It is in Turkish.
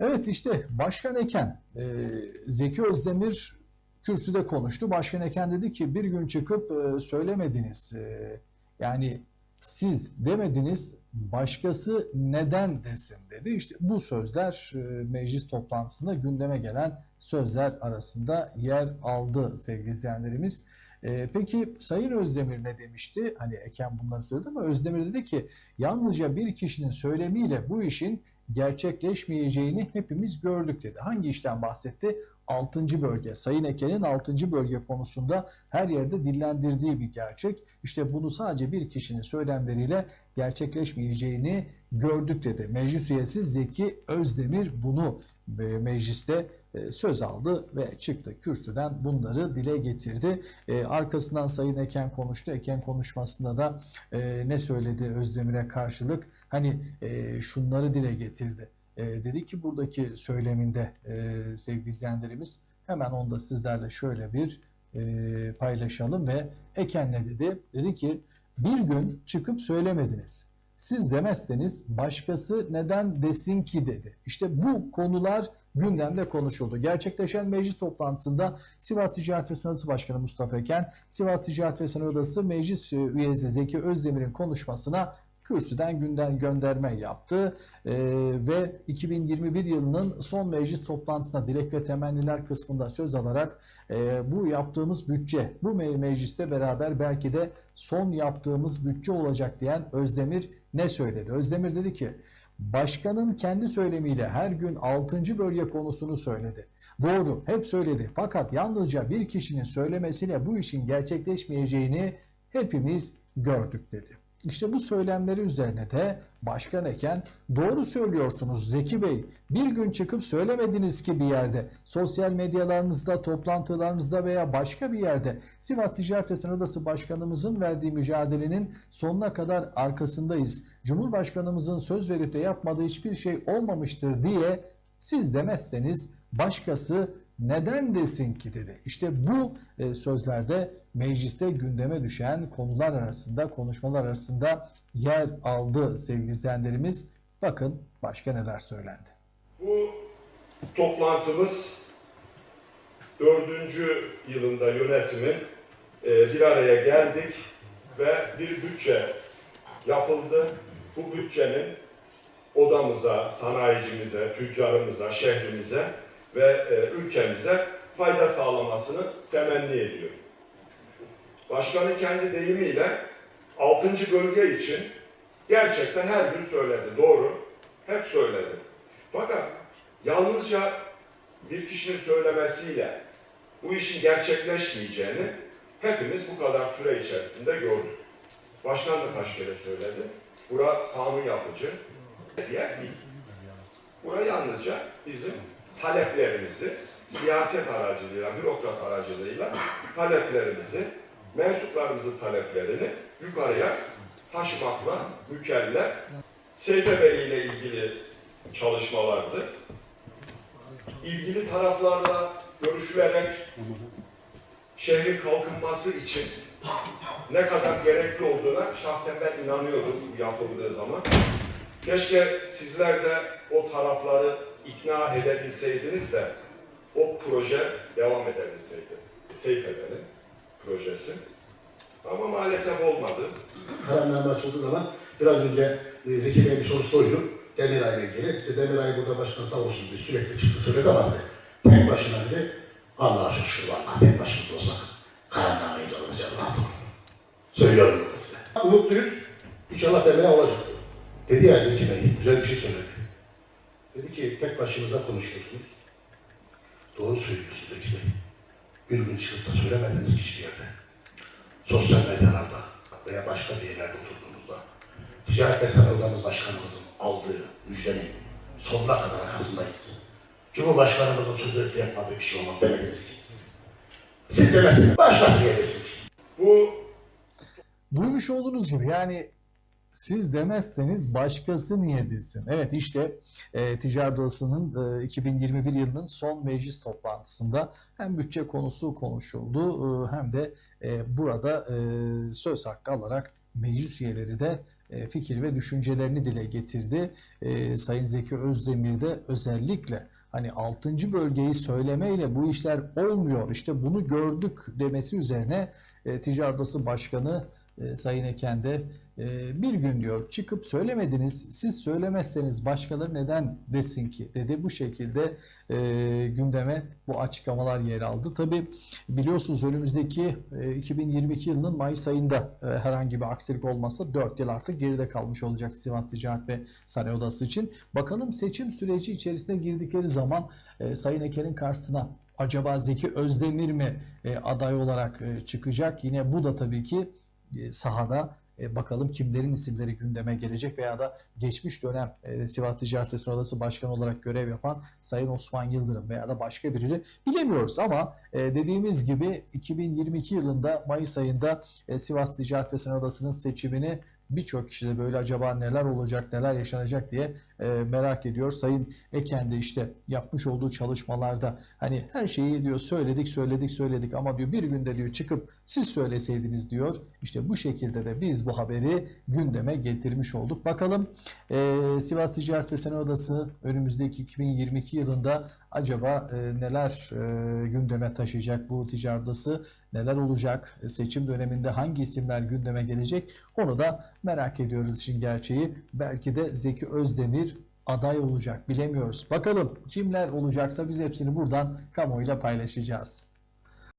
Evet işte Başkan Eken, e, Zeki Özdemir kürsüde konuştu. Başkan Eken dedi ki bir gün çıkıp e, söylemediniz. E, yani siz demediniz başkası neden desin dedi. İşte bu sözler e, meclis toplantısında gündeme gelen sözler arasında yer aldı sevgili izleyenlerimiz. E, peki Sayın Özdemir ne demişti? Hani Eken bunları söyledi ama Özdemir dedi ki yalnızca bir kişinin söylemiyle bu işin gerçekleşmeyeceğini hepimiz gördük dedi. Hangi işten bahsetti? 6. bölge. Sayın Eken'in 6. bölge konusunda her yerde dillendirdiği bir gerçek. İşte bunu sadece bir kişinin söylemleriyle gerçekleşmeyeceğini gördük dedi. Meclis üyesi Zeki Özdemir bunu mecliste e, söz aldı ve çıktı kürsüden bunları dile getirdi. E, arkasından Sayın Eken konuştu. Eken konuşmasında da e, ne söyledi Özdemir'e karşılık? Hani e, şunları dile getirdi. E, dedi ki buradaki söyleminde e, sevgili izleyenlerimiz hemen onu da sizlerle şöyle bir e, paylaşalım ve Eken ne dedi? Dedi ki bir gün çıkıp söylemediniz. Siz demezseniz başkası neden desin ki dedi. İşte bu konular gündemde konuşuldu. Gerçekleşen meclis toplantısında Sivas Ticaret ve Sanayi Odası Başkanı Mustafa Eken, Sivas Ticaret ve Sanayi Odası Meclis üyesi Zeki Özdemir'in konuşmasına kürsüden günden gönderme yaptı Ee, ve 2021 yılının son meclis toplantısına dilek ve temenniler kısmında söz alarak e, bu yaptığımız bütçe bu me- mecliste beraber belki de son yaptığımız bütçe olacak diyen Özdemir ne söyledi? Özdemir dedi ki başkanın kendi söylemiyle her gün 6. bölge konusunu söyledi. Doğru hep söyledi fakat yalnızca bir kişinin söylemesiyle bu işin gerçekleşmeyeceğini hepimiz gördük dedi. İşte bu söylemleri üzerine de Başkan Eken doğru söylüyorsunuz Zeki Bey. Bir gün çıkıp söylemediniz ki bir yerde sosyal medyalarınızda, toplantılarınızda veya başka bir yerde Sivas Ticaret ve Sanayi Odası Başkanımızın verdiği mücadelenin sonuna kadar arkasındayız. Cumhurbaşkanımızın söz verip de yapmadığı hiçbir şey olmamıştır diye siz demezseniz başkası neden desin ki dedi. İşte bu e, sözlerde mecliste gündeme düşen konular arasında, konuşmalar arasında yer aldı sevgili izleyenlerimiz. Bakın başka neler söylendi. Bu toplantımız dördüncü yılında yönetimin e, bir araya geldik ve bir bütçe yapıldı. Bu bütçenin odamıza, sanayicimize, tüccarımıza, şehrimize ve e, ülkemize fayda sağlamasını temenni ediyorum. Başkanın kendi deyimiyle 6. bölge için gerçekten her gün söyledi. Doğru. Hep söyledi. Fakat yalnızca bir kişinin söylemesiyle bu işin gerçekleşmeyeceğini hepimiz bu kadar süre içerisinde gördük. Başkan da kaç kere söyledi. Bura kanun yapıcı bir yer değil. Bura yalnızca bizim taleplerimizi siyaset aracılığıyla, bürokrat aracılığıyla taleplerimizi, mensuplarımızın taleplerini yukarıya taşımakla mükellef. Seyfe Bey ile ilgili çalışmalardı. İlgili taraflarla görüşülerek şehrin kalkınması için ne kadar gerekli olduğuna şahsen ben inanıyordum yapıldığı zaman. Keşke sizler de o tarafları ikna edebilseydiniz de o proje devam edebilseydi. Seyfe'nin projesi. Ama maalesef olmadı. kararname açıldığı zaman biraz önce e, Zeki Bey bir soru sordu. Demiray ile ilgili. İşte Demiray burada başkan sağ olsun diye sürekli çıktı söyledi ama dedi. Tek başına dedi. Allah'a çok şükür vallahi tek başımızda olsak kararnameyi de alacağız rahat olun. Söylüyorum burada size. Umutluyuz. İnşallah Demiray olacak. Dedi ya Zeki Bey. Güzel bir şey söyledi. Dedi ki tek başınıza konuşuyorsunuz. Doğru söylüyorsunuz Zeki Bey. Bir gün çıkıp da söylemediniz ki hiçbir yerde sosyal medyalarda veya başka bir yerlerde oturduğumuzda Ticaret ve Sanayi Odamız Başkanımızın aldığı müjdenin sonuna kadar arkasındayız. Cumhurbaşkanımızın sözü yapmadığı bir şey olmaz demediniz ki. Siz demezsiniz, başkası diyebilsin. Bu Duymuş olduğunuz gibi yani siz demezseniz başkası niye desin? Evet işte e, Ticaret Odası'nın e, 2021 yılının son meclis toplantısında hem bütçe konusu konuşuldu e, hem de e, burada e, söz hakkı alarak meclis üyeleri de e, fikir ve düşüncelerini dile getirdi. E, Sayın Zeki Özdemir de özellikle hani 6. bölgeyi söylemeyle bu işler olmuyor işte bunu gördük demesi üzerine e, Ticaret Odası Başkanı e, Sayın Eken de e, bir gün diyor çıkıp söylemediniz siz söylemezseniz başkaları neden desin ki dedi bu şekilde e, gündeme bu açıklamalar yer aldı. Tabi biliyorsunuz önümüzdeki e, 2022 yılının Mayıs ayında e, herhangi bir aksilik olmazsa 4 yıl artık geride kalmış olacak Sivas Ticaret ve Sanayi Odası için. Bakalım seçim süreci içerisine girdikleri zaman e, Sayın Eken'in karşısına acaba Zeki Özdemir mi e, aday olarak e, çıkacak? Yine bu da tabii ki sahada e, bakalım kimlerin isimleri gündeme gelecek veya da geçmiş dönem e, Sivas Ticaret ve Sanayi Odası Başkanı olarak görev yapan Sayın Osman Yıldırım veya da başka birini bilemiyoruz. Ama e, dediğimiz gibi 2022 yılında Mayıs ayında e, Sivas Ticaret ve Sanayi Odası'nın seçimini birçok kişi de böyle acaba neler olacak, neler yaşanacak diye e, merak ediyor. Sayın Eken de işte yapmış olduğu çalışmalarda hani her şeyi diyor söyledik, söyledik, söyledik ama diyor bir günde diyor çıkıp siz söyleseydiniz diyor. İşte bu şekilde de biz bu haberi gündeme getirmiş olduk. Bakalım e, Sivas Ticaret ve Sanayi Odası önümüzdeki 2022 yılında acaba e, neler e, gündeme taşıyacak bu ticaret odası, neler olacak, E, seçim döneminde hangi isimler gündeme gelecek onu da merak ediyoruz işin gerçeği. Belki de Zeki Özdemir aday olacak bilemiyoruz. Bakalım kimler olacaksa biz hepsini buradan kamuoyuyla paylaşacağız.